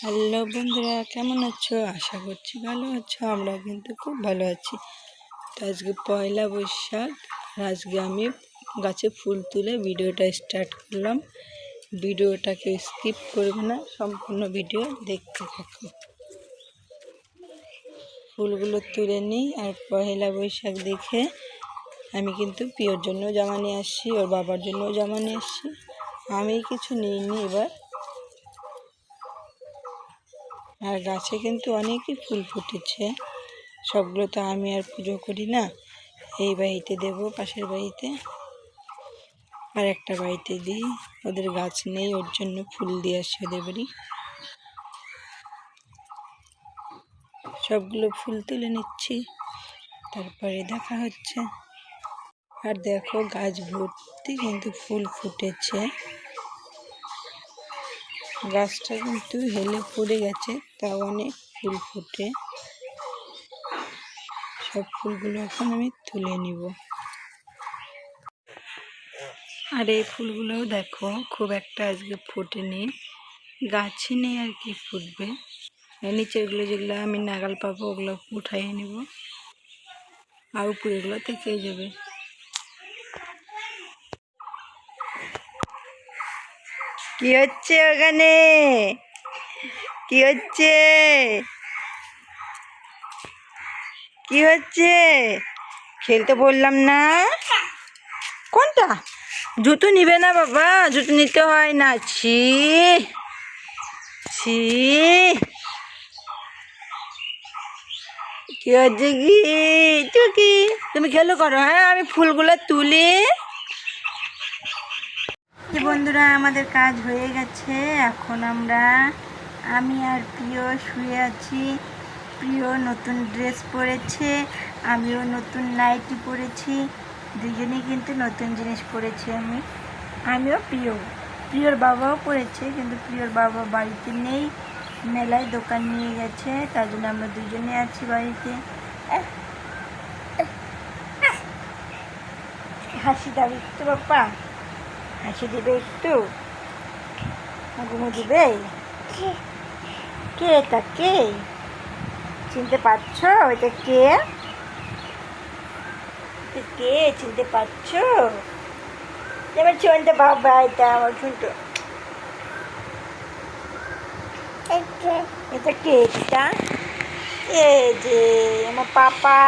Hello বন্ধুরা, কেমন আছো? আশা করছি ভালো আছো আমরা কিন্তু খুব ভালো আছি। তো আজকে পয়লা বৈশাখ, আর আজকে আমি গাছে ফুল তুলে ভিডিওটা স্টার্ট করলাম। ভিডিওটাকে স্কিপ করবে না, সম্পূর্ণ ভিডিও দেখতে থাকো। ফুলগুলো তুলে নিই, আর পয়লা বৈশাখ দেখে আমি কিন্তু প্রিয়র জন্য জামা নিয়ে আসছি, ওর বাবার জন্য জামা নিয়ে আসছি। আমি কিছু নিইনি এবার। আর গাছে কিন্তু অনেকই ফুল ফুটেছে। সবগুলো তো আমি আর পুজো করি না। এই বাড়িতে দেব, পাশের বাড়িতে। আর একটা বাড়িতে দিই। ওদের গাছ নেই, ওর জন্য ফুল দিয়ে আসি ওদের বাড়ি। সবগুলো ফুল তুলে নিচ্ছি। তারপরে দেখা হচ্ছে। আর দেখো গাছ ভর্তি কিন্তু ফুল ফুটেছে। গাছটা কিন্তু হেলে পড়ে গেছে, তাও অনেক ফুল ফুটে। সব ফুলগুলো এখন আমি তুলে নিব। আর এই ফুলগুলোও দেখো, খুব একটা আজকে ফোটেনি। গাছে নেই আর কি ফুটবে। নিচেরগুলো যেগুলো আমি নাগাল পাবো, ওগুলো উঠাইয়ে নিব। আর উপরেগুলো থেকেই যাবে। কি হচ্ছে ওখানে? কি হচ্ছে? কি হচ্ছে? খেলতে বললাম না? কোনটা? জুতো নিবে না বাবা, জুতো নিতে হয় না। ছি ছি। কি হচ্ছে কি? তুমি খেলো করো হ্যাঁ আমি ফুলগুলো তুলি। বন্ধুরা, আমাদের কাজ হয়ে গেছে। এখন আমরা, আমি আর প্রিয় শুয়ে আছি। প্রিয় নতুন ড্রেস পরেছে, আমিও নতুন নাইটি পরেছি। দুজনেই কিন্তু নতুন জিনিস পরেছি আমি। আমিও প্রিয়। প্রিয়র বাবাও পরেছে, কিন্তু প্রিয়র বাবা বাড়িতে নেই। মেলায় দোকান নিয়ে গেছে, তার জন্য আমরা দুজনে আছি বাড়িতে। হাসি দাবি তো বাপ্পা। হাসি দিবে একটু? ঘুমো দিবে কে? এটা কে? চিনতে পারছ এটা কে? কে চিনতে পারছ? এবার চিনতে বাবা এটা আমার শুনতো এটা কে এটা? এই যে আমার পাপা।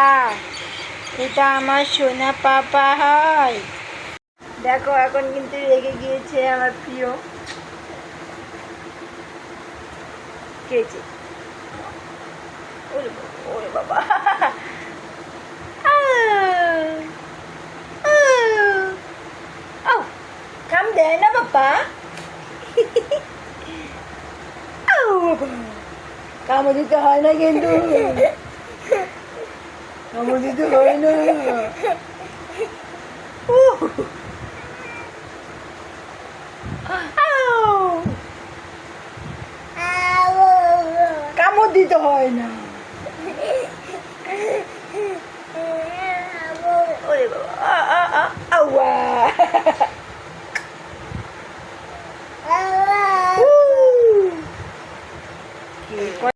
এটা আমার সোনা পাপা হয়। দেখো এখন কিন্তু রেগে গিয়েছে আমার প্রিয় আহ, কাম দেয় না বাবা। দিতে হয় না কিন্তু। দিতে হয় না। Ow! Kamu dito, Hoyna. Uy, ah, ah, ah, awa!